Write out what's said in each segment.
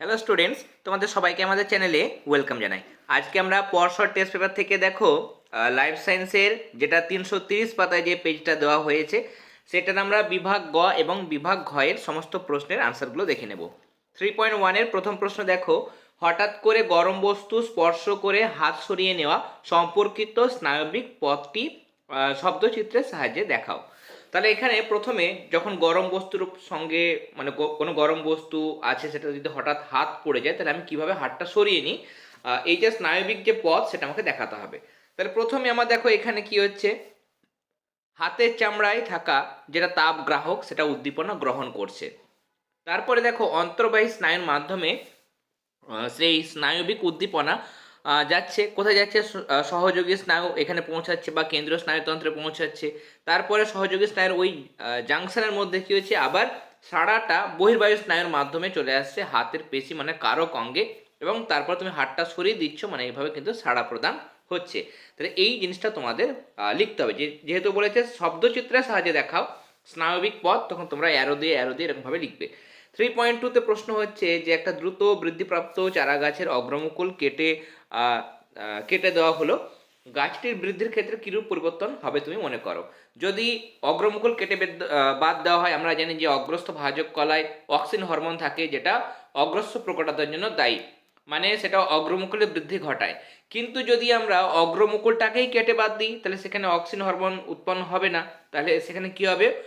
Hello students তোমাদের সবাইকে আমাদের চ্যানেলে ওয়েলকাম জানাই। আজকে আমরা পরশর টেস্ট পেপার থেকে দেখো লাইফ সায়েন্সের যেটা তিনশো তিরিশ পাতায় যে পেজটা দেওয়া হয়েছে, সেটার আমরা বিভাগ গ এবং বিভাগ ঘয়ের সমস্ত প্রশ্নের আনসারগুলো দেখে নেব। থ্রি পয়েন্ট ওয়ানের প্রথম প্রশ্ন দেখো, হঠাৎ করে গরম বস্তু স্পর্শ করে হাত সরিয়ে নেওয়া সম্পর্কিত স্নায়বিক পথটি শব্দচিত্রের সাহায্যে দেখাও। তাহলে এখানে প্রথমে যখন গরম বস্তুর সঙ্গে মানে কোনো গরম বস্তু আছে সেটা যদি হঠাৎ হাত পড়ে যায়, তাহলে আমি কীভাবে হাতটা সরিয়ে নিই? এই যে স্নায়বিক যে পথ, সেটা আমাকে দেখাতে হবে। তাহলে প্রথমে আমার দেখো এখানে কি হচ্ছে? হাতের চামড়ায় থাকা যেটা তাপ গ্রাহক, সেটা উদ্দীপনা গ্রহণ করছে। তারপরে দেখো অন্তর্বাহী স্নায়ুর মাধ্যমে সেই স্নায়বিক উদ্দীপনা যাচ্ছে, কোথায় যাচ্ছে? সহযোগী স্নায়ু এখানে পৌঁছাচ্ছে বা কেন্দ্রীয় স্নায়ুতন্ত্রে পৌঁছাচ্ছে। তারপরে সহযোগী স্নায়ুর ওই জাংশনের মধ্যে কী হচ্ছে? আবার সারাটা বহির্বায়ু স্নায়ুর মাধ্যমে চলে আসছে হাতের পেশি মানে কারক অঙ্গে এবং তারপর তুমি হাতটা সরিয়ে দিচ্ছ মানে এইভাবে কিন্তু সাড়া প্রদান হচ্ছে। তাহলে এই জিনিসটা তোমাদের লিখতে হবে। যেহেতু বলেছে শব্দচিত্রের সাহায্যে দেখাও স্নায়বিক পথ, তখন তোমরা অ্যারো দিয়ে অ্যারো দিয়ে এরকমভাবে লিখবে। থ্রি পয়েন্ট টুতে প্রশ্ন হচ্ছে যে, একটা দ্রুত বৃদ্ধিপ্রাপ্ত চারা গাছের অগ্রমুকুল কেটে কেটে দেওয়া হলো। গাছটির বৃদ্ধির ক্ষেত্রে কিরূপ পরিবর্তন হবে তুমি মনে করো? যদি অগ্রমুকুল কেটে বেদ- দেওয়া হয়, আমরা জানি যে অগ্রস্থ ভাজক কলায় অক্সিন হরমোন থাকে, যেটা অগ্রস্থ প্রকটতার জন্য দায়ী। মানে সেটা অগ্রমুকুলের বৃদ্ধি ঘটায়। কিন্তু যদি আমরা অগ্রমুকুলটাকেই কেটে বাদ দিই, তাহলে সেখানে অক্সিন হরমোন উৎপন্ন হবে না। তাহলে সেখানে কি হবে?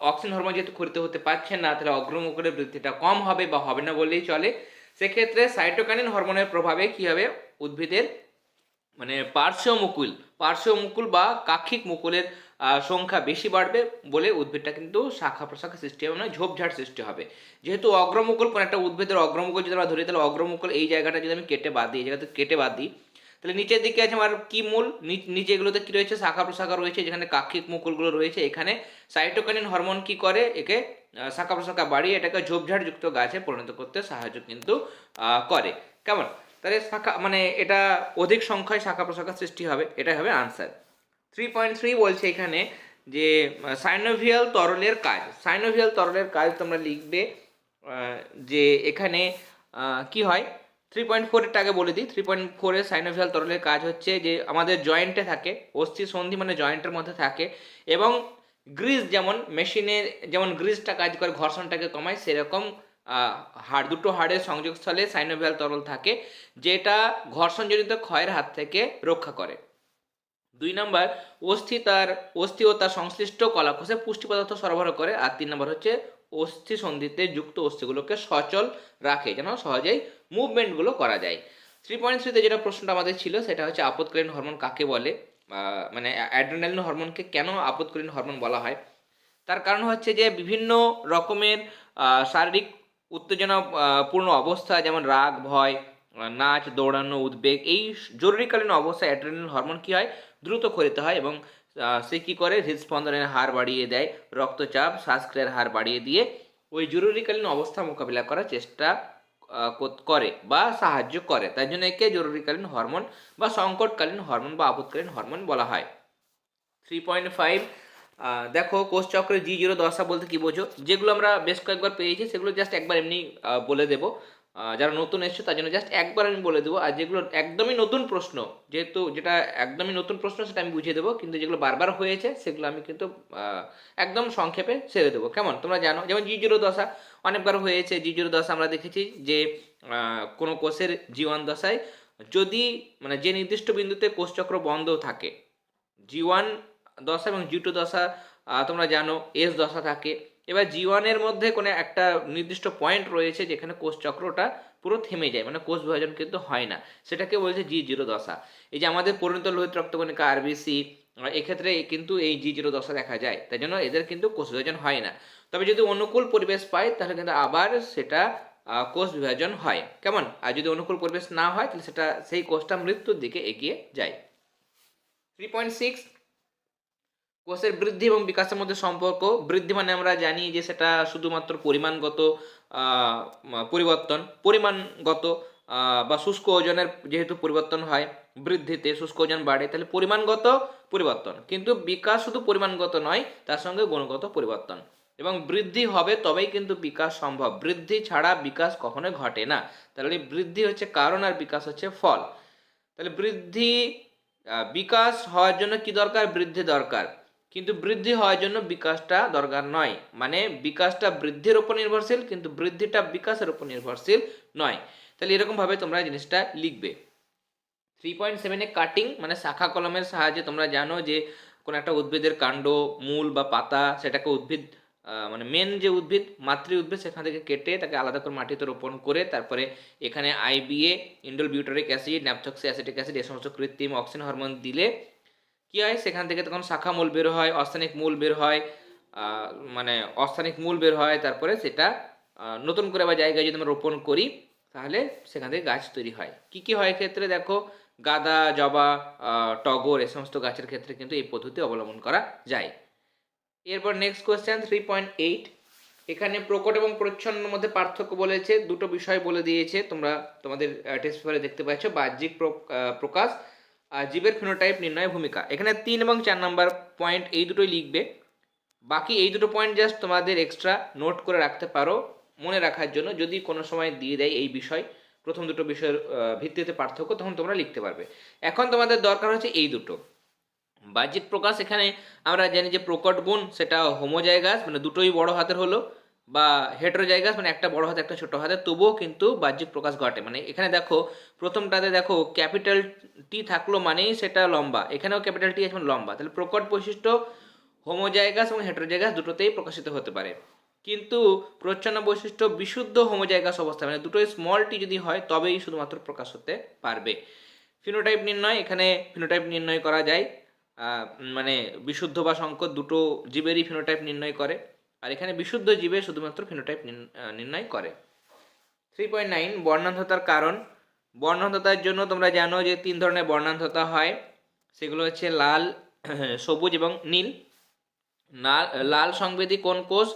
অক্সিন হরমোন যেহেতু ক্ষরিত হতে পারছে না, তাহলে অগ্রমুকুলের বৃদ্ধিটা কম হবে বা হবে না বললেই চলে। সেক্ষেত্রে সাইটোকানিন হরমোনের প্রভাবে কি হবে? উদ্ভিদের মানে পার্শ্ব মুকুল পার্শ্ব মুকুল বা কাক্ষিক মুকুলের সংখ্যা বেশি বাড়বে বলে উদ্ভিদটা কিন্তু শাখা প্রশাখা সৃষ্টি হবে মানে ঝোপঝাড় সৃষ্টি হবে। যেহেতু অগ্রমুকুল, কোনো একটা উদ্ভিদের অগ্রমুকুল যদি আমরা ধরি, তাহলে অগ্রমুকুল এই জায়গাটা যদি আমি কেটে বাদ দিই, এই জায়গাতে কেটে বাদ দিই, তাহলে নিচের দিকে আছে আমার কি মূল? নিচে এগুলোতে কি রয়েছে? শাখা প্রশাখা রয়েছে, যেখানে কাক্ষিক মুকুলগুলো রয়েছে। এখানে সাইটোকানিন হরমোন কি করে? একে শাখা প্রশাখা বাড়িয়ে এটাকে ঝোপঝাড়যুক্ত গাছে পরিণত করতে সাহায্য কিন্তু করে। কেমন? তাহলে শাখা মানে এটা অধিক সংখ্যায় শাখা প্রশাখা সৃষ্টি হবে, এটাই হবে আনসার থ্রি পয়েন্ট থ্রি বলছে এখানে যে সাইনোভিয়াল তরলের কাজ। সাইনোভিয়াল তরলের কাজ তোমরা লিখবে যে এখানে কি হয়? থ্রি পয়েন্ট ফোরেরটা আগে বলে দিই থ্রি পয়েন্ট ফোরে সাইনোভিয়াল তরলের কাজ হচ্ছে যে, আমাদের জয়েন্টে থাকে অস্থি সন্ধি মানে জয়েন্টের মধ্যে থাকে, এবং গ্রিজ যেমন মেশিনের যেমন গ্রিজটা কাজ করে, ঘর্ষণটাকে কমায়, সেরকম হাড়, দুটো হাড়ের সংযোগস্থলে সাইনোভিয়াল তরল থাকে, যেটা ঘর্ষণজনিত ক্ষয়ের হাত থেকে রক্ষা করে। দুই নম্বর, অস্থি তার, অস্থি ও তার সংশ্লিষ্ট কলাকোষে পুষ্টি পদার্থ সরবরাহ করে। আর তিন নম্বর হচ্ছে, অস্থি সন্ধিতে যুক্ত অস্থিগুলোকে সচল রাখে, যেন সহজেই মুভমেন্টগুলো করা যায়। থ্রি পয়েন্ট থ্রিতে যেটা প্রশ্নটা আমাদের ছিল, সেটা হচ্ছে আপদকালীন হরমোন কাকে বলে? মানে অ্যাড্রেনালিন হরমোনকে কেন আপদকালীন হরমোন বলা হয়? তার কারণ হচ্ছে যে বিভিন্ন রকমের শারীরিক উত্তেজনা পূর্ণ অবস্থা, যেমন রাগ, ভয়, নাচ, দৌড়ানো, উদ্বেগ, এই জরুরিকালীন অবস্থায় অ্যাড্রেনালিন হরমোন কী হয়? দ্রুত ক্ষরিত হয় এবং সে কী করে? হৃদস্পন্দনের হার বাড়িয়ে দেয়, রক্তচাপ, শ্বাসক্রিয়ার হার বাড়িয়ে দিয়ে ওই জরুরিকালীন অবস্থা মোকাবিলা করার চেষ্টা করে বা সাহায্য করে। তাই জন্য একে জরুরিকালীন হরমোন বা সংকটকালীন হরমোন বা আপদকালীন হরমোন বলা হয়। থ্রি পয়েন্ট ফাইভ দেখো, কোষ চক্রের জি জিরো দশা বলতে কি বোঝো? যেগুলো আমরা বেশ কয়েকবার পেয়েছি, সেগুলো জাস্ট একবার এমনি বলে দেবো। যারা নতুন এসছে, তার জন্য জাস্ট একবার আমি বলে দেবো। আর যেগুলো একদমই নতুন প্রশ্ন, যেহেতু যেটা একদমই নতুন প্রশ্ন, সেটা আমি বুঝিয়ে দেবো। কিন্তু যেগুলো বারবার হয়েছে, সেগুলো আমি কিন্তু একদম সংক্ষেপে ছেড়ে দেবো। কেমন? তোমরা জানো, যেমন জি জিরো দশা, অনেকবার হয়েছে জি জিরো দশা, আমরা দেখেছি যে কোনো কোষের জীবন দশায় যদি মানে যে নির্দিষ্ট বিন্দুতে কোষচক্র বন্ধ থাকে জি ওয়ান দশা এবং জি টু দশা তোমরা জানো, এস দশা থাকে। এবার জি ওয়ানের মধ্যে কোনো একটা নির্দিষ্ট পয়েন্ট রয়েছে যেখানে কোষ চক্রটা পুরো থেমে যায় মানে কোষ বিভাজন কিন্তু হয় না। সেটাকে বলছে জি জিরো দশা। এই যে আমাদের পরিণত লোহিত রক্তকণিকা আরবিসি এক্ষেত্রে কিন্তু এই জি জিরো দশা দেখা যায়। তাই জন্য এদের কিন্তু কোষ বিভাজন হয় না। তবে যদি অনুকূল পরিবেশ পায়, তাহলে কিন্তু আবার সেটা কোষ বিভাজন হয়। কেমন? আর যদি অনুকূল পরিবেশ না হয়, তাহলে সেটা, সেই কোষটা মৃত্যুর দিকে এগিয়ে যায়। থ্রি পয়েন্ট সিক্স কোষের বৃদ্ধি এবং বিকাশের মধ্যে সম্পর্ক। বৃদ্ধি মানে আমরা জানি যে সেটা শুধুমাত্র পরিমাণগত পরিবর্তন, পরিমাণগত বা শুষ্ক ওজনের যেহেতু পরিবর্তন হয় বৃদ্ধিতে, শুষ্ক ওজন বাড়ে, তাহলে পরিমাণগত পরিবর্তন। কিন্তু বিকাশ শুধু পরিমাণগত নয়, তার সঙ্গে গুণগত পরিবর্তন। এবং বৃদ্ধি হবে তবেই কিন্তু বিকাশ সম্ভব। বৃদ্ধি ছাড়া বিকাশ কখনোই ঘটে না। তাহলে বৃদ্ধি হচ্ছে কারণ আর বিকাশ হচ্ছে ফল। তাহলে বৃদ্ধি বিকাশ হওয়ার জন্য কি দরকার? বৃদ্ধি দরকার। কিন্তু বৃদ্ধি হওয়ার জন্য বিকাশটা দরকার নয়। মানে বিকাশটা বৃদ্ধির উপর নির্ভরশীল, কিন্তু বৃদ্ধিটা বিকাশের উপর নির্ভরশীল নয়। তাহলে এরকমভাবে তোমরা জিনিসটা লিখবে। থ্রি পয়েন্ট সেভেনে কাটিং মানে শাখা কলমের সাহায্যে তোমরা জানো যে কোনো একটা উদ্ভিদের কাণ্ড, মূল বা পাতা, সেটাকে উদ্ভিদ মানে মেন যে উদ্ভিদ, মাতৃ উদ্ভিদ, সেখান থেকে কেটে তাকে আলাদা করে মাটিতে রোপণ করে তারপরে এখানে IBA indole butyric acid naphthoxy acetic acid এ সমস্ত কৃত্রিম অক্সিজেন হরমোন দিলে কি হয়? সেখান থেকে তখন শাখা মূল বের হয়, অস্থানিক মূল বের হয় মানে অস্থানিক মূল বের হয়, তারপরে সেটা নতুন করে বা জায়গায় যদি আমরা রোপণ করি, তাহলে সেখান থেকে গাছ তৈরি হয়। কি কি হয় এক্ষেত্রে? দেখো, গাদা, জবা টগর এ সমস্ত গাছের ক্ষেত্রে কিন্তু এই পদ্ধতি অবলম্বন করা যায়। এরপর next question three point eight এখানে প্রকট এবং প্রচ্ছন্নের মধ্যে পার্থক্য বলেছে, দুটো বিষয় বলে দিয়েছে, তোমরা তোমাদের টেস্ট পেপারে দেখতে পাচ্ছ, বাহ্যিক প্র- প্রকাশ জীবের ফিনোটাইপ নির্ণয় ভূমিকা। এখানে তিন এবং চার নাম্বার পয়েন্ট এই দুটোই লিখবে। বাকি এই দুটো পয়েন্ট জাস্ট তোমাদের এক্সট্রা নোট করে রাখতে পারো মনে রাখার জন্য। যদি কোনো সময় দিয়ে দেয় এই বিষয়, প্রথম দুটো বিষয়ের ভিত্তিতে পার্থক্য, তখন তোমরা লিখতে পারবে। এখন তোমাদের দরকার হচ্ছে এই দুটো। বাহ্যিক প্রকাশ, এখানে আমরা জানি যে প্রকট গুণ, সেটা হোমোজাইগাস মানে দুটোই বড় হাতের হলো। বা হেটেরোজাইগাস মানে একটা বড় হাতে, একটা ছোট হাতে, তবুও কিন্তু বাহ্যিক প্রকাশ ঘটে। মানে এখানে দেখো, প্রথমটাতে দেখো ক্যাপিটাল টি থাকল মানেই সেটা লম্বা। এখানেও ক্যাপিটাল টি আছে মানে লম্বা। তাহলে প্রকট বৈশিষ্ট্য হোমোজাইগাস এবং হেটেরোজাইগাস দুটোতেই প্রকাশিত হতে পারে। কিন্তু প্রচ্ছন্ন বৈশিষ্ট্য বিশুদ্ধ হোমোজাইগাস অবস্থা মানে দুটোই স্মল টি যদি হয়, তবেই শুধুমাত্র প্রকাশ হতে পারবে। ফিনোটাইপ নির্ণয়, এখানে ফিনোটাইপ নির্ণয় করা যায়। মানে বিশুদ্ধ বা সংকট দুটো জীবেরই ফিনোটাইপ নির্ণয় করে। আর এখানে বিশুদ্ধ জীবে শুধুমাত্র ফিনোটাইপ নির্ণয় করে। থ্রি পয়েন্ট নাইন বর্ণান্ধতার কারণ। বর্ণান্ধতার জন্য তোমরা জানো যে তিন ধরনের বর্ণান্ধতা হয়। সেগুলো হচ্ছে লাল, সবুজ এবং নীল। লাল সংবেদী কোন কোষ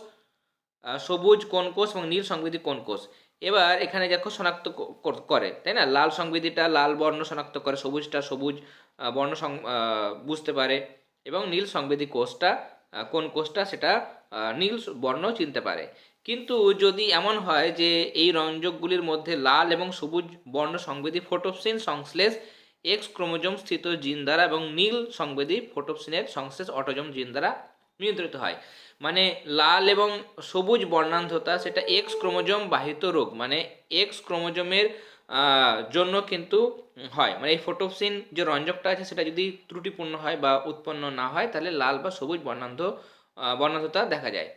সবুজ কোন কোষ এবং নীল সংবেদী কোন কোষ। এবার এখানে দেখো শনাক্ত করে তাই না? লাল সংবেদীটা লাল বর্ণ শনাক্ত করে, সবুজটা সবুজ বর্ণ বুঝতে পারে। এবং নীল সংবেদী কোষটা কোন কোষটা সেটা নীল বর্ণ চিনতে পারে। কিন্তু যদি এমন হয় যে এই রঞ্জকগুলির মধ্যে লাল এবং সবুজ বর্ণ সংবেদী ফোটোপসিন সংশ্লেষ এক্স ক্রোমোজোম স্থিত জিন দ্বারা এবং নীল সংবেদী ফোটোপসিনের সংশ্লেষ অটোজোম জিন দ্বারা নিয়ন্ত্রিত হয়। মানে লাল এবং সবুজ বর্ণান্ধতা সেটা এক্স ক্রোমোজোম বাহিত রোগ মানে এক্স ক্রোমোজোমের জন্য কিন্তু হয়। মানে এই ফোটোপসিন যে রঞ্জকটা আছে সেটা যদি ত্রুটিপূর্ণ হয় বা উৎপন্ন না হয়, তাহলে লাল বা সবুজ বর্ণান্ধ বর্ণান্ধতা দেখা যায়।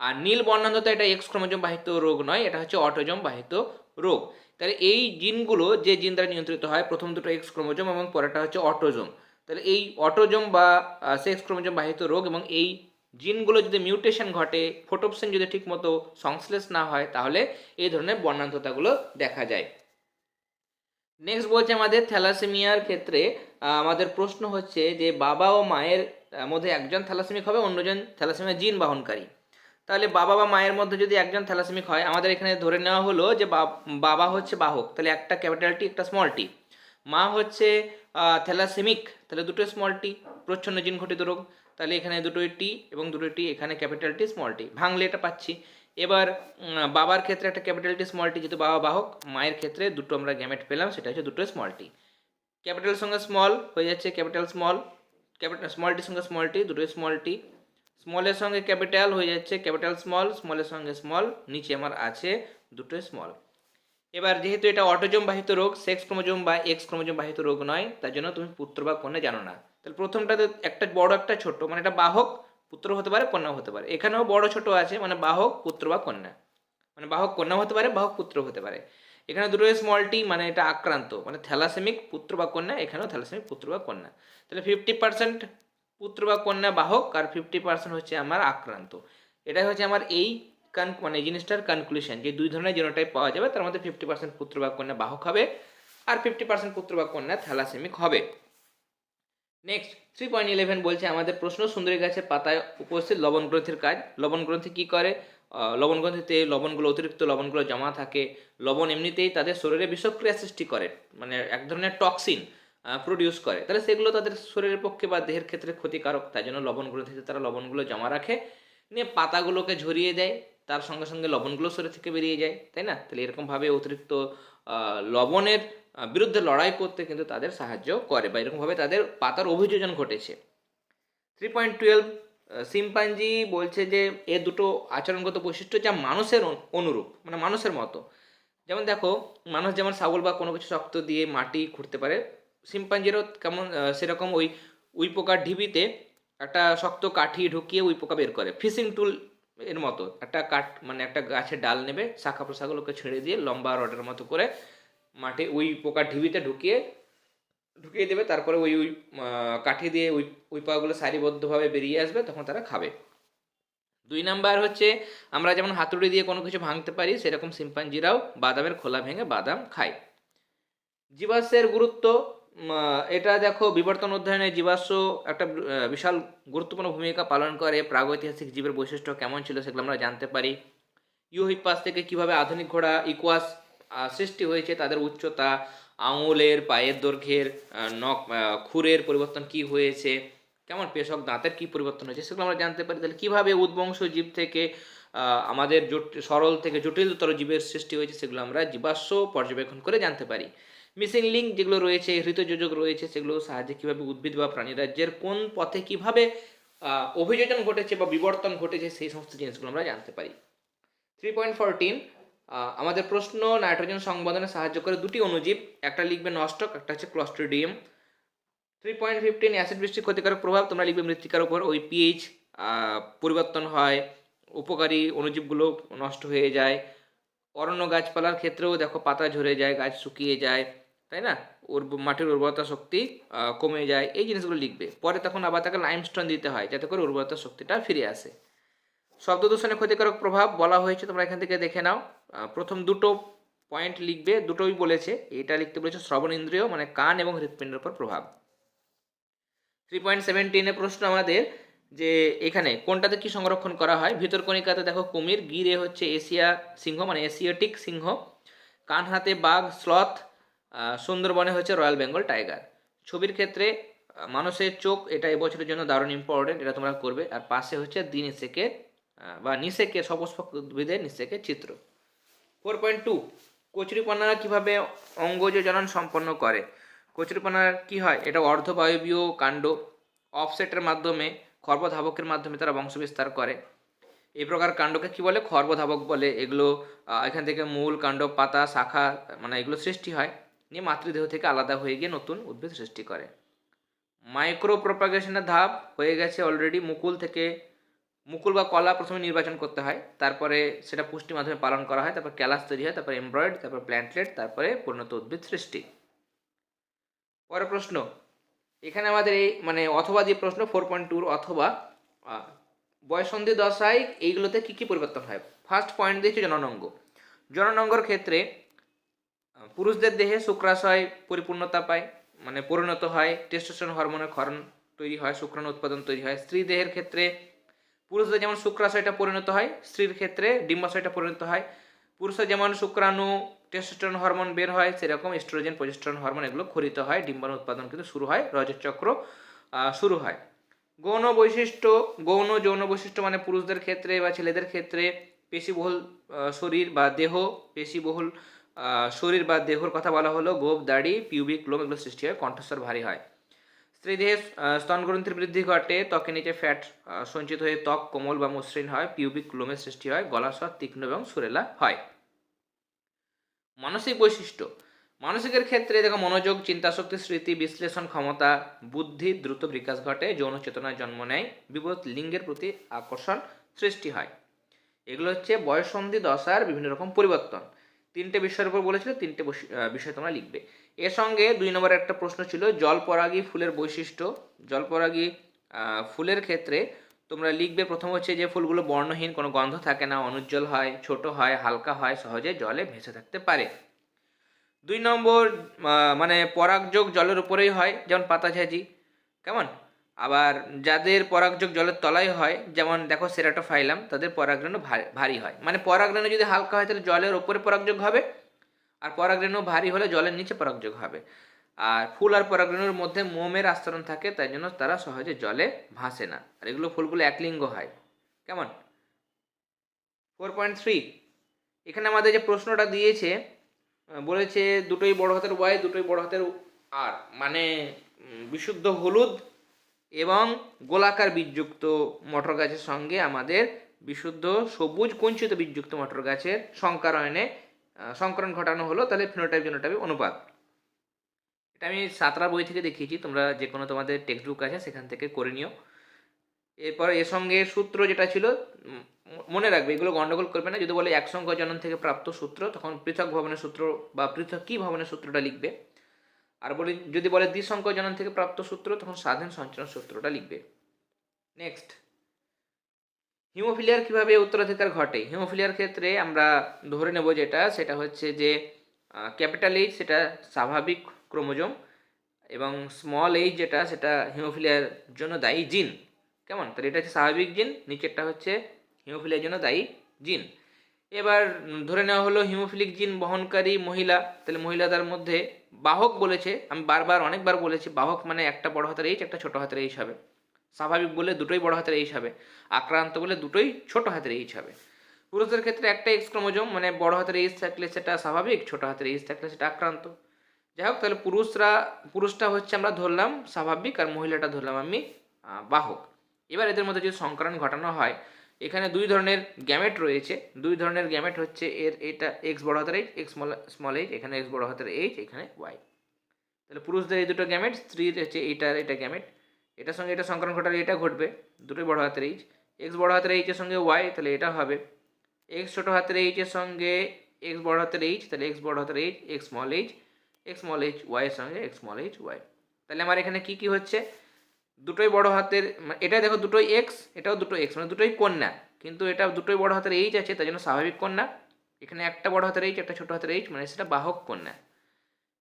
আর নীল বর্ণান্ধতা এটা এক্স বাহিত রোগ নয়, এটা হচ্ছে অটোজোম বাহিত রোগ। তাহলে এই জিনগুলো যে জিন দ্বারা নিয়ন্ত্রিত হয়, প্রথম দুটো এক্স ক্রোমোজোম এবং পরেরটা হচ্ছে অটোজোম। তাহলে এই অটোজোম বা সেক্স ক্রোমোজোম বাহিত রোগ এবং এই জিনগুলো যদি মিউটেশন ঘটে, ফোটোপসিন যদি ঠিকমতো সংশ্লেষ না হয়, তাহলে এই ধরনের বর্ণান্ধতাগুলো দেখা যায়। নেক্সট বলছে আমাদের থ্যালাসেমিয়ার ক্ষেত্রে আমাদের প্রশ্ন হচ্ছে যে বাবা ও মায়ের মধ্যে একজন থ্যালাসেমিক হবে, অন্যজন থ্যালাসেমিয়া জিন বহনকারী। তাহলে বাবা বা মায়ের মধ্যে যদি একজন থ্যালাসেমিক হয়, আমাদের এখানে ধরে নেওয়া হলো যে বাব- হচ্ছে বাহক, তাহলে একটা ক্যাপিটাল টি, একটা স্মল টি। মা হচ্ছে থ্যালাসেমিক, তাহলে দুটো স্মল টি, প্রচ্ছন্ন জিন ঘটিত রোগ। তাহলে এখানে দুটোই টি এবং দুটোই টি, এখানে ক্যাপিটাল টি স্মল টি। ভাঙলে এটা পাচ্ছি। এবার বাবার ক্ষেত্রে একটা ক্যাপিটাল টি স্মল টি, যেহেতু বাবা বাহক, মায়ের ক্ষেত্রে দুটো আমরা গ্যামেট পেলাম, সেটা হচ্ছে দুটো স্মল টি। ক্যাপিটাল সঙ্গে স্মল হয়ে যাচ্ছে, ক্যাপিটাল স্মল ক্যাপিটাল স্মল টির সঙ্গে স্মল টি দুটো স্মল টি স্মলের সঙ্গে ক্যাপিটাল হয়ে যাচ্ছে ক্যাপিটাল স্মল স্মলের সঙ্গে স্মল নিচে আমার আছে দুটো স্মল এবার যেহেতু এটা অটোজোম বাহিত রোগ সেক্স ক্রোমোজোম বা এক্স ক্রোমোজোম বাহিত রোগ নয়, তার জন্য তুমি পুত্র বা কন্যা জানো না। তাহলে প্রথমটাতে একটা বড় একটা ছোট মানে এটা বাহক, পুত্র হতে পারে, কন্যাও হতে পারে। এখানেও বড় ছোট আছে মানে বাহক, পুত্র বা কন্যা। মানে বাহক, কন্যাও হতে পারে, বাহক পুত্র হতে পারে। এখানে দুটো স্মল টি মানে এটা আক্রান্ত মানে থ্যালাসেমিক পুত্র বা কন্যা, এখানেও থ্যালাসেমিক পুত্র বা কন্যা। তাহলে ফিফটি পার্সেন্ট পুত্র বা কন্যা বাহক আর ফিফটি পার্সেন্ট হচ্ছে আমার আক্রান্ত। এটাই হচ্ছে আমার এই কান মানে জিনিসটার কনক্লুশন যে দুই ধরনের জিনোটাইপ পাওয়া যাবে, তার মধ্যে ফিফটি পার্সেন্ট পুত্র বা কন্যা বাহক হবে আর ফিফটি পার্সেন্ট পুত্র বা কন্যা থ্যালাসেমিক হবে। নেক্সট থ্রি পয়েন্ট ইলেভেন বলছে, আমাদের প্রশ্ন, সুন্দরী গাছের পাতায় উপস্থিত লবণ গ্রন্থির কাজ, লবণ গ্রন্থি কী করে? আহ, লবণ গ্রন্থিতে লবণগুলো অতিরিক্ত লবণগুলো জমা থাকে। লবণ এমনিতেই তাদের শরীরে বিষক্রিয়া সৃষ্টি করে মানে এক ধরনের টক্সিন প্রডিউস করে। তাহলে সেগুলো তাদের শরীরের পক্ষে বা দেহের ক্ষেত্রে ক্ষতিকারক। তাই জন্য লবণ গ্রন্থিতে তারা লবণগুলো জমা রাখে নিয়ে পাতাগুলোকে ঝরিয়ে দেয়। তার সঙ্গে সঙ্গে লবণগুলো শরীর থেকে বেরিয়ে যায় তাই না? তাহলে এরকমভাবে অতিরিক্ত লবণের বিরুদ্ধে লড়াই করতে কিন্তু তাদের সাহায্য করে বা এরকমভাবে তাদের পাতার অভিযোজন ঘটেছে। থ্রি পয়েন্ট টুয়েলভ সিম্পাঞ্জি বলছে যে এ দুটো আচরণগত বৈশিষ্ট্য যা মানুষের অনুরূপ মানে মানুষের মতো। যেমন দেখো, মানুষ যেমন ছাগল বা কোনো কিছু শক্ত দিয়ে মাটি খুঁড়তে পারে সিম্পাঞ্জিরও কেমন সেরকম ওই উই পোকার ঢিবিতে একটা শক্ত কাঠি ঢুকিয়ে উই পোকা বের করে। ফিশিং টুল এর মতো, একটা কাঠ মানে একটা গাছের ডাল নেবে, শাখা প্রশাখাগুলোকে ছেড়ে দিয়ে লম্বা রডের মতো করে মাটি উই পোকার ঢিবিতে ঢুকিয়ে ঢুকিয়ে দেবে, তারপরে ওই ওই কাঠি দিয়ে ওই ওই পাগুলো সারিবদ্ধভাবে বেরিয়ে আসবে, তখন তারা খাবে। দুই নাম্বার হচ্ছে, আমরা যেমন হাতুড়ি দিয়ে কোনো কিছু ভাঙতে পারি, সেরকম সিম্পাঞ্জিরাও বাদামের খোলা ভেঙে বাদাম খায়। জীবাশ্মের গুরুত্ব এটা দেখো, বিবর্তন অধ্যয়নে জীবাশ্ম একটা বিশাল গুরুত্বপূর্ণ ভূমিকা পালন করে, প্রাগৈতিহাসিক জীবের বৈশিষ্ট্য কেমন ছিল সেগুলো আমরা জানতে পারি। ইউহিপাস থেকে কীভাবে আধুনিক ঘোড়া ইকুয়াস সৃষ্টি হয়েছে, তাদের উচ্চতা আঙুলের, পায়ের দৈর্ঘ্যের নখ খুরের পরিবর্তন কি হয়েছে? কেমন পেশক দাঁতের কি পরিবর্তন হয়েছে? সেগুলো আমরা জানতে পারি। তাহলে কীভাবে উদ্বংশ জীব থেকে আমাদের সরল থেকে জটিলতর জীবের সৃষ্টি হয়েছে সেগুলো আমরা জীবাশ্ম পর্যবেক্ষণ করে জানতে পারি। মিসিং লিঙ্ক যেগুলো রয়েছে হৃতযোজক রয়েছে সেগুলো সাহায্যে কীভাবে উদ্ভিদ বা প্রাণীরাজ্যের কোন পথে কীভাবে অভিযোজন ঘটেছে বা বিবর্তন ঘটেছে, সেই সমস্ত জিনিসগুলো আমরা জানতে পারি। থ্রি পয়েন্ট ফোরটিন আমাদের প্রশ্ন, নাইট্রোজেন সংবন্ধনে সাহায্য করে দুটি অনুজীব একটা লিখবে নষ্টক, একটা হচ্ছে clostridium three point fifteen acid বৃষ্টির ক্ষতিকারক প্রভাব, তোমরা লিখবে মৃত্তিকার উপর, ওই পিএইচ পরিবর্তন হয়, উপকারী অণুজীবগুলো নষ্ট হয়ে যায়। অরণ্য গাছপালার ক্ষেত্রেও দেখো পাতা ঝরে যায়, গাছ শুকিয়ে যায়, তাই না? ওর মাটির উর্বরতা শক্তি কমে যায়, এই জিনিসগুলো লিখবে। পরে তখন আবার তাকে লাইমস্টোন দিতে হয়, যাতে করে উর্বরতা শক্তিটা ফিরে আসে। শব্দ দূষণের ক্ষতিকারক প্রভাব বলা হয়েছে তোমরা এখান থেকে দেখে নাও। প্রথম দুটো পয়েন্ট লিখবে দুটোই বলেছে। এটা লিখতে বলেছে শ্রবণ ইন্দ্রিয় মানে কান এবং হৃৎপিণ্ডের উপর প্রভাব। থ্রি পয়েন্ট সেভেন্টিনের প্রশ্ন আমাদের যে এখানে কোনটাতে কি সংরক্ষণ করা হয়? ভিতরকণিকাতে দেখো কুমির গিরে হচ্ছে এশিয়া সিংহ মানে এশিয়াটিক সিংহ। কান হাতে বাঘ স্লথ সুন্দরবনে হচ্ছে রয়্যাল বেঙ্গল টাইগার ছবির ক্ষেত্রে মানুষের চোখ এটা এবছরের জন্য দারুণ ইম্পর্টেন্ট এটা তোমরা করবে। আর পাশে হচ্ছে দিন আহ, বা সপুষ্পক উদ্ভিদের নিষেকের চিত্র। ফোর পয়েন্ট টু কচুরিপানা কীভাবে অঙ্গজ জনন সম্পন্ন করে? কচুরিপানার কি হয়? এটা অর্ধবায়বীয় কাণ্ড। অফসেটের মাধ্যমে, খর্বধাবকের মাধ্যমে তারা বংশবিস্তার করে। এই প্রকার কাণ্ডকে কি বলে? খর্বধাবক বলে। এগুলো এখান থেকে মূল কাণ্ড, পাতা, শাখা মানে এগুলো সৃষ্টি হয়। নিয়ে মাতৃদেহ থেকে আলাদা হয়ে গিয়ে নতুন উদ্ভিদ সৃষ্টি করে। মাইক্রো প্রপাগেশনের ধাপ হয়ে গেছে অলরেডি মুকুল থেকে মুকুল বা কলা প্রথমে নির্বাচন করতে হয়, তারপরে সেটা পুষ্টি মাধ্যমে পালন করা হয়, তারপর ক্যালাস তৈরি হয়, তারপরে এমব্রয়েড তারপর প্ল্যান্টলেট তারপরে পরিণত উদ্ভিদ সৃষ্টি। পরের প্রশ্ন, এখানে আমাদের এই মানে অথবা দিয়ে প্রশ্ন ফোর পয়েন্ট টুর অথবা বয়সন্ধি দশায় এইগুলোতে কী কী পরিবর্তন হয়? ফার্স্ট পয়েন্ট দিয়েছে জননাঙ্গ। জননাঙ্গর ক্ষেত্রে পুরুষদের দেহে শুক্রাশয় পরিপূর্ণতা পায় মানে পরিণত হয় টেস্টোস্টেরন হরমোনের ক্ষরণ তৈরি হয়, শুক্রাণু উৎপাদন তৈরি হয়। স্ত্রী দেহের ক্ষেত্রে পুরুষদের যেমন শুক্রাশয়টা পরিণত হয় স্ত্রীর ক্ষেত্রে ডিম্বাশয়টা পরিণত হয়। পুরুষের যেমন শুক্রাণু টেস্টোস্টেরন হরমোন বের হয় সেরকম এস্ট্রোজেন প্রজেস্টেরন হরমোন এগুলো খরিত হয় ডিম্বাণু উৎপাদন কিন্তু শুরু হয় রজচক্র আহ, শুরু হয়। গৌণ বৈশিষ্ট্য গৌণ যৌন বৈশিষ্ট্য মানে পুরুষদের ক্ষেত্রে বা ছেলেদের ক্ষেত্রে পেশিবহুল শরীর বা দেহ পেশিবহুল শরীর বা দেহর কথা বলা হলো গোপ দাড়ি পিউবিক লোম এগুলো সৃষ্টি হয় কণ্ঠস্বর ভারী হয়। স্ত্রী দেহে আহ, স্তনগ্রন্থির বৃদ্ধি ঘটে ত্বকের নিচে ফ্যাট সঞ্চিত হয়ে ত্বক কোমল বা মসৃণ হয় পিউবিক লোমের সৃষ্টি হয় গলার স্বর তীক্ষ্ণ এবং সুরেলা হয়। মানসিক বৈশিষ্ট্য মানসিকের ক্ষেত্রে দেখো মনোযোগ চিন্তাশক্তি স্মৃতি বিশ্লেষণ ক্ষমতা বুদ্ধি দ্রুত বিকাশ ঘটে যৌন চেতনায় জন্ম নেয় বিপরীত লিঙ্গের প্রতি আকর্ষণ সৃষ্টি হয়। এগুলো হচ্ছে বয়সন্ধি দশার বিভিন্ন রকম পরিবর্তন। তিনটে বিষয়ের উপর বলেছিল, তিনটে বিষয় তোমরা লিখবে। এর সঙ্গে দুই নম্বরের একটা প্রশ্ন ছিল, জলপরাগী ফুলের বৈশিষ্ট্য। জলপরাগী ফুলের ক্ষেত্রে তোমরা লিখবে, প্রথম হচ্ছে যে ফুলগুলো বর্ণহীন, কোনো গন্ধ থাকে না, অনুজ্জ্বল হয়, ছোট হয়, হালকা হয়, সহজে জলে ভেসে থাকতে পারে। দুই নম্বর মানে পরাগযোগ জলের উপরেই হয়, যেমন পাতাঝাজি কেমন? আবার যাদের পরাগযোগ জলের তলায় হয়, যেমন দেখো সেরাটোফাইলাম, তাদের পরাগরেণু ভারী- হয়। মানে পরাগরেণু যদি হালকা হয়, তাহলে জলের ওপরে পরাগযোগ হবে, আর পরাগরেণু ভারী হলে জলের নিচে পরাগযোগ হবে। আর ফুল আর পরাগরেণুর মধ্যে মোমের আস্তরণ থাকে, তাই জন্য তারা সহজে জলে ভাসে না। আর এগুলো ফুলগুলো একলিঙ্গ হয়। কেমন? ফোর পয়েন্ট থ্রি এখানে আমাদের যে প্রশ্নটা দিয়েছে বলেছে দুটোই বড় হাতের ওয়াই দুটোই বড় হাতের আর মানে বিশুদ্ধ হলুদ এবং গোলাকার বীজযুক্ত মটর গাছের সঙ্গে আমাদের বিশুদ্ধ সবুজ কঞ্চিত বীজযুক্ত মটর গাছের আহ, সংকরণ ঘটানো হলো তাহলে ফিনোটাইপ জেনোটাইপ অনুপাত। এটা আমি সাতরা বই থেকে দেখিয়েছি তোমরা যে কোনো তোমাদের টেক্সট বুক আছে সেখান থেকে করে নিও। এরপর এর সঙ্গে সূত্র যেটা ছিল মনে রাখবে এগুলো গন্ডগোল করবে না। যদি বলে এক জনন থেকে প্রাপ্ত সূত্র তখন পৃথক ভবনের সূত্র বা পৃথক কী ভবনের সূত্রটা লিখবে? আর বলি, যদি বলে দ্বিসংখ্যক জনন থেকে প্রাপ্ত সূত্র, তখন স্বাধীন সঞ্চালন সূত্রটা লিখবে। নেক্সট হিমোফিলিয়ার কীভাবে উত্তরাধিকার ঘটে? হিমোফিলিয়ার ক্ষেত্রে আমরা ধরে নেব যেটা, সেটা হচ্ছে যে ক্যাপিটাল এইচ সেটা স্বাভাবিক ক্রোমোজোম এবং স্মল এইচ যেটা, সেটা হিমোফিলিয়ার জন্য দায়ী জিন। কেমন? তাহলে এটা হচ্ছে স্বাভাবিক জিন, নিচেরটা হচ্ছে হিমোফিলিয়ার জন্য দায়ী জিন। এবার ধরে নেওয়া হলো হিমোফিলিক জিন বহনকারী মহিলা। তাহলে মহিলাদের মধ্যে বাহক বলেছে, আমি বারবার, অনেকবার বলেছি, বাহক মানে একটা বড় হাতের এইচ একটা ছোট হাতের এইচ হবে। স্বাভাবিক বলে দুটোই বড় হাতের এইচ হবে। আক্রান্ত বলে দুটোই ছোট হাতের এইচ হবে। পুরুষদের ক্ষেত্রে একটা এক্স ক্রোমোজোম মানে বড় হাতের এইচ থাকলে সেটা স্বাভাবিক, ছোট হাতের এইচ থাকলে সেটা আক্রান্ত। যাই হোক, তাহলে পুরুষরা, পুরুষটা হচ্ছে আমরা ধরলাম স্বাভাবিক আর মহিলাটা ধরলাম আমি বাহক। এবার এদের মধ্যে যদি সংকরণ ঘটানো হয় এখানে দুই ধরনের গ্যামেট রয়েছে। দুই ধরনের গ্যামেট হচ্ছে এর এটা এক্স বড় হাতের H X small small H এখানে এক্স বড় হাতের এইচ এখানে ওয়াই তাহলে পুরুষদের এই দুটো গ্যামেট স্ত্রীর হচ্ছে এইটার এটা গ্যামেট এটার সঙ্গে এটা সংকরণ ঘটালে এটা ঘটবে, দুটোই বড় হাতের এইচ এক্স বড় হাতের এইচের সঙ্গে ওয়াই তাহলে এটা হবে। এক্স ছোটো হাতের এইচের সঙ্গে এক্স বড় হাতের এইচ তাহলে এক্স বড় হাতের H X small H X small H ওয়াইয়ের সঙ্গে এক্স স্মল এইচ ওয়াই তাহলে আমার এখানে কি কি হচ্ছে? দুটোই বড় হাতের মানে এটা দেখো দুটোই এক্স এটাও দুটো এক্স মানে দুটোই কন্যা। কিন্তু এটা দুটোই বড় হাতের এইচ আছে, তাই জন্য স্বাভাবিক কন্যা। এখানে একটা বড় হাতের এইচ একটা ছোট হাতের এইচ মানে সেটা বাহক কন্যা।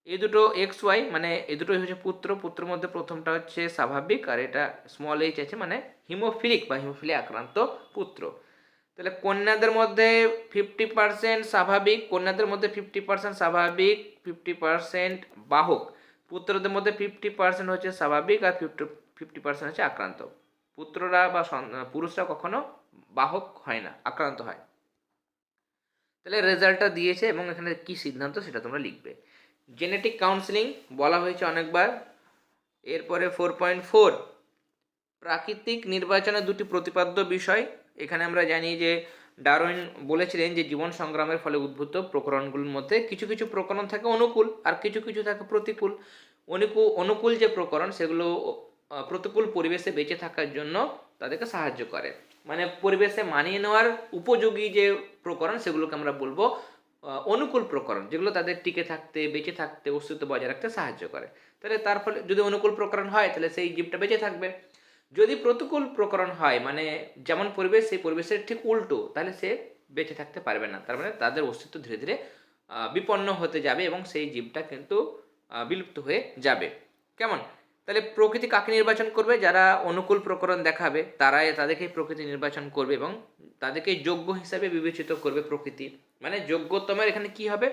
এই দুটো এক্স ওয়াই মানে এই দুটোই হচ্ছে পুত্র। পুত্রের মধ্যে প্রথমটা হচ্ছে স্বাভাবিক, আর এটা স্মল এইচ আছে মানে হিমোফিলিক বা হিমোফিলি আক্রান্ত পুত্র। তাহলে কন্যাদের মধ্যে ফিফটি পার্সেন্ট স্বাভাবিক, কন্যাদের মধ্যে ফিফটি পার্সেন্ট স্বাভাবিক ফিফটি পার্সেন্ট বাহক। পুত্রদের মধ্যে ফিফটি পার্সেন্ট হচ্ছে স্বাভাবিক আর ফিফটি ফিফটি পার্সেন্ট হচ্ছে আক্রান্ত। পুত্ররা বা পুরুষরা কখনো বাহক হয় না, আক্রান্ত হয়। তাহলে রেজাল্টটা দিয়েছে এবং এখানে কি সিদ্ধান্ত সেটা তোমরা লিখবে। জেনেটিক কাউন্সিলিং বলা হয়েছে অনেকবার, এরপরে ফোর পয়েন্ট ফোর প্রাকৃতিক নির্বাচনের দুটি প্রতিপাদ্য বিষয়। এখানে আমরা জানি যে ডারউইন বলেছিলেন যে জীবন সংগ্রামের ফলে উদ্ভূত প্রকরণগুলোর মধ্যে কিছু কিছু প্রকরণ থাকে অনুকূল আর কিছু কিছু থাকে প্রতিকূল। অনুকূল অনুকূল যে প্রকরণ সেগুলো প্রতিকূল পরিবেশে বেঁচে থাকার জন্য তাদেরকে সাহায্য করে। মানে পরিবেশে মানিয়ে নেওয়ার উপযোগী যে প্রকরণ সেগুলোকে আমরা বলব অনুকূল প্রকরণ, যেগুলো তাদের টিকে থাকতে, বেঁচে থাকতে, অস্তিত্ব বজায় রাখতে সাহায্য করে। তাহলে তার ফলে যদি অনুকূল প্রকরণ হয়, তাহলে সেই জীবটা বেঁচে থাকবে। যদি প্রতিকূল প্রকরণ হয় মানে যেমন পরিবেশ, সেই পরিবেশের ঠিক উল্টো, তাহলে সে বেঁচে থাকতে পারবে না। তার মানে তাদের অস্তিত্ব ধীরে ধীরে বিপন্ন হতে যাবে এবং সেই জীবটা কিন্তু বিলুপ্ত হয়ে যাবে। কেমন? তাহলে প্রকৃতি কাকে নির্বাচন করবে? যারা অনুকূল প্রকরণ দেখাবে, তারাই তাদেরকেই প্রকৃতি নির্বাচন করবে এবং তাদেরকে যোগ্য হিসাবে বিবেচিত করবে প্রকৃতি। মানে যোগ্যতমের এখানে কি হবে?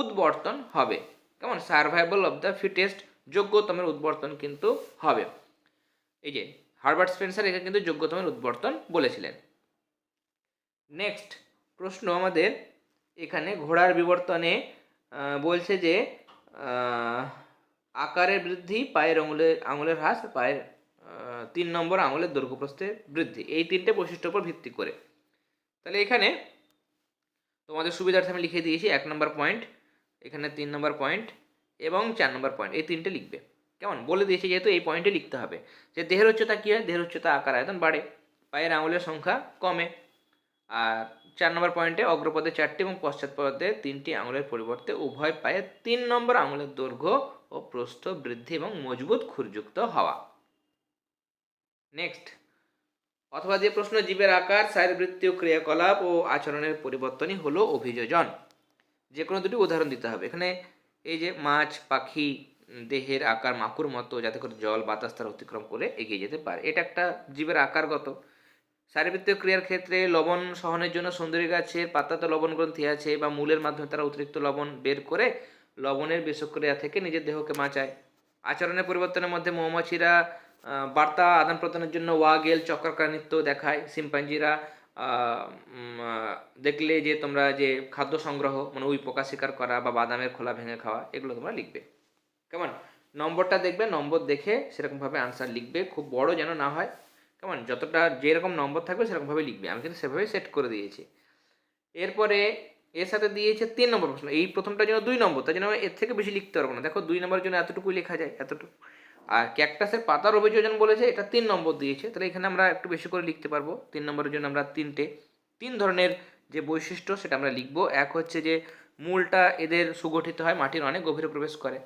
উদ্বর্তন হবে। কেমন? সার্ভাইভাল অফ দ্য ফিটেস্ট যোগ্যতমের উদ্বর্তন কিন্তু হবে। এই যে হার্বার্ট স্পেন্সার একে কিন্তু যোগ্যতমের উদ্বর্তন বলেছিলেন। নেক্সট প্রশ্ন আমাদের এখানে ঘোড়ার বিবর্তনে বলছে যে আকারের বৃদ্ধি, পায়ের আঙুলের আঙুলের হ্রাস, পায়ের তিন নম্বর আঙুলের দৈর্ঘ্যপ্রস্থের বৃদ্ধি। এই তিনটে বৈশিষ্ট্যের উপর ভিত্তি করে। তাহলে এখানে তোমাদের সুবিধার্থে আমি লিখে দিয়েছি এক নম্বর পয়েন্ট, এখানে তিন নম্বর পয়েন্ট এবং চার নম্বর পয়েন্ট। এই তিনটে লিখবে। কেমন? বলে দিয়েছি যেহেতু এই পয়েন্টে লিখতে হবে। যে দেহের উচ্চতা কী হয়? দেহের উচ্চতা আকার আয়তন বাড়ে, পায়ের আঙুলের সংখ্যা কমে। আর চার নম্বর পয়েন্টে অগ্রপদে চারটি এবং পশ্চাৎপদে তিনটি আঙুলের পরিবর্তে উভয় পায়ে তিন নম্বর আঙুলের দৈর্ঘ্য ও প্রস্থ বৃদ্ধি এবং মজবুত খুরযুক্ত হওয়া। নেক্সট অথবা যে প্রশ্ন, জীবের আকার শারীরবৃত্তীয় ক্রিয়াকলাপ ও আচরণের পরিবর্তনই হলো অভিযোজন। যে কোনো দুটি উদাহরণ দিতে হবে। এখানে এই যে মাছ, পাখি, দেহের আকার, মাকুর মতো, যাতে করে জল, বাতাস তার অতিক্রম করে এগিয়ে যেতে পারে। এটা একটা জীবের আকারগত। শারীরবৃত্তীয় ক্রিয়ার ক্ষেত্রে লবণ সহনের জন্য সুন্দরী গাছের পাতাতে লবণ গ্রন্থি আছে বা মূলের মাধ্যমে তারা অতিরিক্ত লবণ বের করে লবণের বিষক্রিয়া থেকে নিজের দেহকে বাঁচায়। আচরণের পরিবর্তনের মধ্যে মৌমাছিরা বার্তা আদান প্রদানের জন্য ওয়াগেল চক্রাকার নৃত্য দেখায় আহ, দেখলে যে তোমরা যে খাদ্য সংগ্রহ মানে উই পোকা শিকার করা বা বাদামের খোলা ভেঙে খাওয়া এগুলো তোমরা লিখবে। কেমন? নম্বরটা দেখবে নম্বর দেখে সেরকমভাবে আনসার লিখবে। খুব বড় যেন না হয়। কেমন? যতটা যেরকম নম্বর থাকবে সেরকমভাবে লিখবে। আমি কিন্তু সেভাবে সেট করে দিয়েছি। এরপরে এর সাথে দিয়েছে তিন নম্বর প্রশ্ন। এই প্রথমটার জন্য দুই নম্বর, তার জন্য আমি এর থেকে বেশি লিখতে পারব না। দেখো, দুই নম্বরের জন্য এতটুকুই লেখা যায়, এতটুকু। আর ক্যাকটাসের পাতার অভিযোজন বলেছে, এটা তিন নম্বর দিয়েছে। তাহলে এখানে আমরা একটু বেশি করে লিখতে পারব। তিন নম্বরের জন্য আমরা তিনটে, তিন ধরনের যে বৈশিষ্ট্য সেটা আমরা লিখব। এক হচ্ছে যে মূলটা এদের সুগঠিত হয়, মাটির অনেক গভীরে প্রবেশ করে।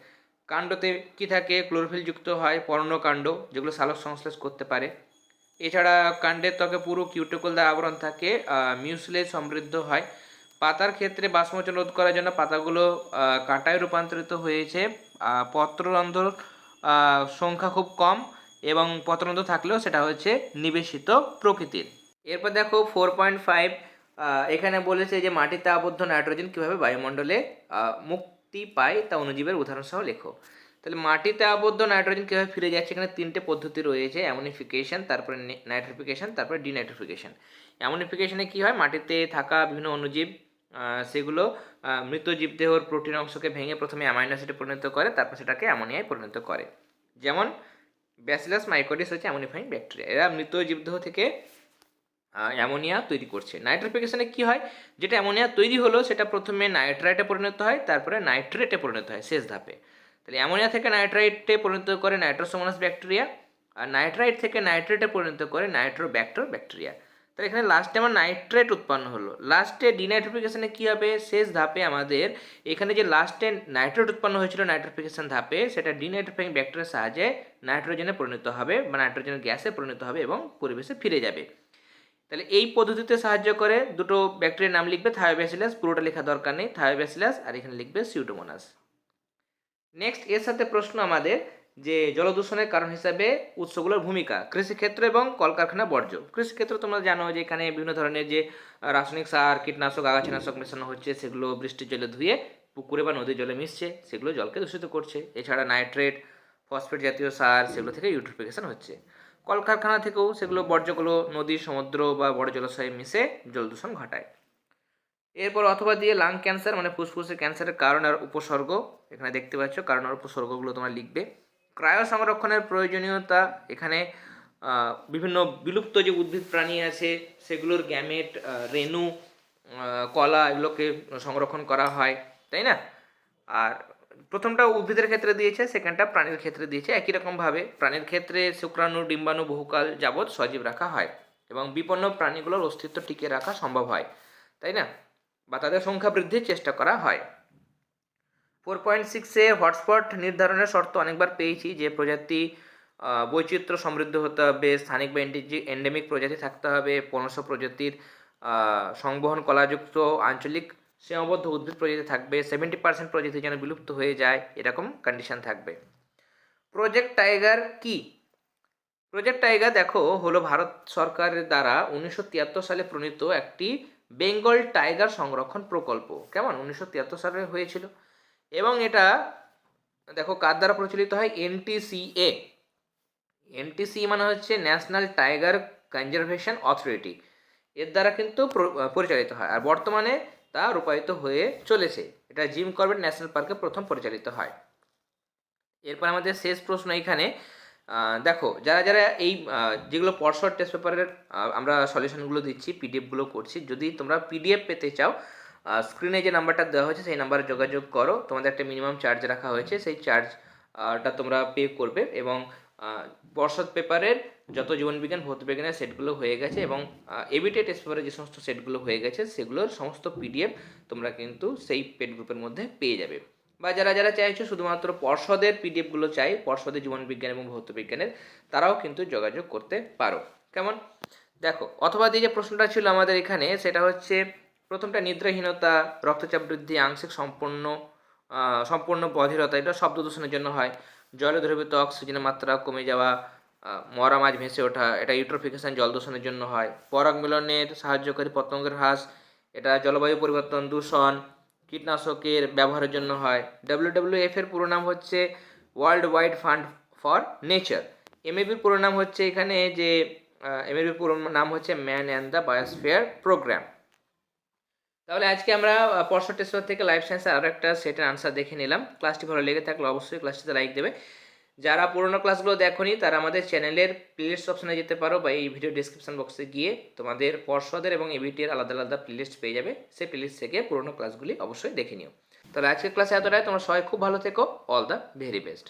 কাণ্ডতে কি থাকে? ক্লোরোফিল যুক্ত হয় পর্ণকাণ্ড যেগুলো সালোক সংশ্লেষ করতে পারে। এছাড়া কাণ্ডের ত্বকে পুরো কিউটিকল দ্বারা আবরণ থাকে মিউসিলে সমৃদ্ধ হয়। পাতার ক্ষেত্রে বাষ্পমোচন রোধ করার জন্য পাতাগুলো কাঁটায় রূপান্তরিত হয়েছে। পত্ররন্ধ্র সংখ্যা খুব কম এবং পত্ররন্ধ্র থাকলেও সেটা হচ্ছে নিবেশিত প্রকৃতির। এরপর দেখো ফোর পয়েন্ট ফাইভ এখানে বলেছে যে মাটিতে আবদ্ধ নাইট্রোজেন কীভাবে বায়ুমণ্ডলে মুক্তি পায় তা অনুজীবের উদাহরণ সহ লেখো। তাহলে মাটিতে আবদ্ধ নাইট্রোজেন কীভাবে ফিরে যাচ্ছে? এখানে তিনটে পদ্ধতি রয়েছে অ্যামোনিফিকেশন তারপরে নাইট্রিফিকেশন তারপরে ডিনাইট্রিফিকেশন। অ্যামোনিফিকেশনে কী হয়? মাটিতে থাকা বিভিন্ন অণুজীব আহ, সেগুলো মৃত জীবদেহর প্রোটিন অংশকে ভেঙে প্রথমে অ্যামাইনো অ্যাসিডে পরিণত করে, তারপর সেটাকে অ্যামোনিয়ায় পরিণত করে। যেমন ব্যাসিলাস মাইকোডিস হচ্ছে অ্যামোনিফাইং ব্যাকটেরিয়া। এরা মৃত জীবদেহ থেকে অ্যামোনিয়া তৈরি করছে। নাইট্রিফিকেশনে কি হয়? যেটা অ্যামোনিয়া তৈরি হলো, সেটা প্রথমে নাইট্রাইটে পরিণত হয়, তারপরে নাইট্রেটে পরিণত হয়, শেষ ধাপে। তাহলে অ্যামোনিয়া থেকে নাইট্রাইটে পরিণত করে নাইট্রোসোমোনাস ব্যাকটেরিয়া, আর নাইট্রাইট থেকে নাইট্রেটে পরিণত করে নাইট্রোব্যাক্টর ব্যাকটেরিয়া তাহলে এখানে লাস্টে আমার নাইট্রেট উৎপন্ন হলো। লাস্টে ডিনাইট্রিফিকেশনে কী হবে? শেষ ধাপে আমাদের এখানে যে লাস্টে নাইট্রেট উৎপন্ন হয়েছিল নাইট্রিফিকেশন ধাপে, সেটা ডিনাইট্রিফাইং ব্যাকটেরিয়ার সাহায্যে নাইট্রোজেনে পরিণত হবে বা নাইট্রোজেনের গ্যাসে পরিণত হবে এবং পরিবেশে ফিরে যাবে। তাহলে এই পদ্ধতিতে সাহায্য করে দুটো ব্যাকটেরিয়ার নাম লিখবে থায়োব্যাসিলাস পুরোটা লেখা দরকার নেই থায়োব্যাসিলাস আর এখানে লিখবে সিউডোমোনাস নেক্সট এর সাথে প্রশ্ন আমাদের যে জলদূষণের কারণ হিসাবে উৎসগুলোর ভূমিকা, কৃষিক্ষেত্র এবং কলকারখানা বর্জ্য। কৃষিক্ষেত্র তোমরা জানো যে এখানে বিভিন্ন ধরনের যে রাসায়নিক সার, কীটনাশক, আগাছানাশক মেশানো হচ্ছে, সেগুলো বৃষ্টির জলে ধুয়ে পুকুরে বা নদীর জলে মিশছে, সেগুলো জলকে দূষিত করছে। এছাড়া নাইট্রেট, ফসফেট জাতীয় সার, সেগুলো থেকে ইউট্রিফিকেশন হচ্ছে। কলকারখানা থেকেও সেগুলো বর্জ্যগুলো নদী, সমুদ্র বা বড় জলাশয়ে মিশে জল দূষণ ঘটায়। এরপর অথবা দিয়ে লাং ক্যান্সার মানে ফুসফুসের ক্যান্সারের কারণ আর উপসর্গ, এখানে দেখতে পাচ্ছ কারণ আর উপসর্গগুলো তোমরা লিখবে। ক্রায়ো সংরক্ষণের প্রয়োজনীয়তা, এখানে বিভিন্ন বিলুপ্ত যে উদ্ভিদ প্রাণী আছে, সেগুলোর গ্যামেট রেণু কলা, এগুলোকে সংরক্ষণ করা হয়, তাই না? আর প্রথমটা উদ্ভিদের ক্ষেত্রে দিয়েছে, সেকেন্ডটা প্রাণীর ক্ষেত্রে দিয়েছে। একই রকমভাবে প্রাণীর ক্ষেত্রে শুক্রাণু, ডিম্বাণু, বহুকাল যাবৎ সজীব রাখা হয় এবং বিপন্ন প্রাণীগুলোর অস্তিত্ব টিকে রাখা সম্ভব হয়, তাই না? বা তাদের সংখ্যা বৃদ্ধির চেষ্টা করা হয়। ফোর পয়েন্ট সিক্সে হটস্পট নির্ধারণের শর্ত অনেকবার পেয়েছি যে প্রজাতি বৈচিত্র্য সমৃদ্ধ হতে হবে, স্থানিক বা এন্ডেমিক প্রজাতি থাকতে হবে, পনেরোশো প্রজাতির সংবহন কলাযুক্ত আঞ্চলিক সীমাবদ্ধ উদ্ভিদ প্রজাতি থাকবে সেভেন্টি পার্সেন্ট প্রজাতি যেন বিলুপ্ত হয়ে যায়, এরকম কন্ডিশন থাকবে। প্রজেক্ট টাইগার কি? প্রজেক্ট টাইগার দেখো, হলো ভারত সরকারের দ্বারা উনিশশো তিয়াত্তর সালে প্রণীত একটি বেঙ্গল টাইগার সংরক্ষণ প্রকল্প। কেমন? উনিশশো তিয়াত্তর সালে হয়েছিল। এবং এটা, দেখো কার দ্বারা প্রচলিত হয়? এনটিসিএ এনটিসি মানে হচ্ছে ন্যাশনাল টাইগার কনজারভেশন অথরিটি এর দ্বারা কিন্তু পরিচালিত হয়। আর বর্তমানে তা রূপায়িত হয়ে চলেছে। এটা জিম করবেট ন্যাশনাল পার্কে প্রথম পরিচালিত হয়। এরপর আমাদের শেষ প্রশ্ন এখানে। দেখো, যারা যারা এই যেগুলো পরশর টেস্ট পেপারের আমরা সলিউশনগুলো দিচ্ছি পিডিএফগুলো করছি, যদি তোমরা পিডিএফ পেতে চাও স্ক্রিনে যে নাম্বারটা দেওয়া হয়েছে, সেই নাম্বারে যোগাযোগ করো। তোমাদের একটা মিনিমাম চার্জ রাখা হয়েছে। সেই চার্জটা তোমরা পে করবে এবং পর্ষদ পেপারের যত জীবনবিজ্ঞান ভৌতবিজ্ঞানের সেটগুলো হয়ে গেছে এবং এবিটে টেস্ট পেপারের যে সমস্ত সেটগুলো হয়ে গেছে, সেগুলোর সমস্ত পিডিএফ তোমরা কিন্তু সেই পেড গ্রুপের মধ্যে পেয়ে যাবে। বা যারা যারা চাইছো শুধুমাত্র পর্ষদের পিডিএফগুলো চাই, পর্ষদের জীবনবিজ্ঞান এবং ভৌতবিজ্ঞানের তারাও কিন্তু যোগাযোগ করতে পারো। কেমন? দেখো, অথবা দিয়ে যে প্রশ্নটা ছিল আমাদের এখানে, সেটা হচ্ছে প্রথমটা নিদ্রাহীনতা, রক্তচাপ বৃদ্ধি, আংশিক সম্পূর্ণ সম্পূর্ণ বধিরতা, এটা শব্দ দূষণের জন্য হয়। জলে দ্রবীভূত অক্সিজেনের মাত্রা কমে যাওয়া মরা মাছ ভেসে ওঠা, এটা ইউট্রোফিকেশন জল দূষণের জন্য হয়। পরাগ মিলনের সাহায্যকারী পতঙ্গের হ্রাস, এটা জলবায়ু পরিবর্তন, দূষণ, কীটনাশকের ব্যবহারের জন্য হয়। ডাব্লিউডাব্লিউএফ এর পুরো নাম হচ্ছে World Wide Fund for Nature এমএবির পুরো নাম হচ্ছে এখানে যে এমএবির পুরো নাম হচ্ছে Man and the Biosphere Programme তাহলে আজকে আমরা পরশো টেস্ট থেকে লাইফ সায়েন্সের আরও একটা সেটের আনসার দেখে নিলাম। ক্লাসটি ভালো লেগে থাকলে অবশ্যই ক্লাসটিতে লাইক দেবে। যারা পুরোনো ক্লাসগুলো দেখোনি, তারা আমাদের চ্যানেলের প্লেলিস্ট অপশনে যেতে পারো বা এই ভিডিও ডিসক্রিপশন বক্সে গিয়ে তোমাদের পর্ষদের এবং এবিটির আলাদা আলাদা প্লেলিস্ট পেয়ে যাবে। সেই প্লেলিস্ট থেকে পুরোনো ক্লাসগুলি অবশ্যই দেখে নিও। তাহলে আজকের ক্লাসে এতটাই। তোমরা সবাই খুব ভালো থেকো। All the very best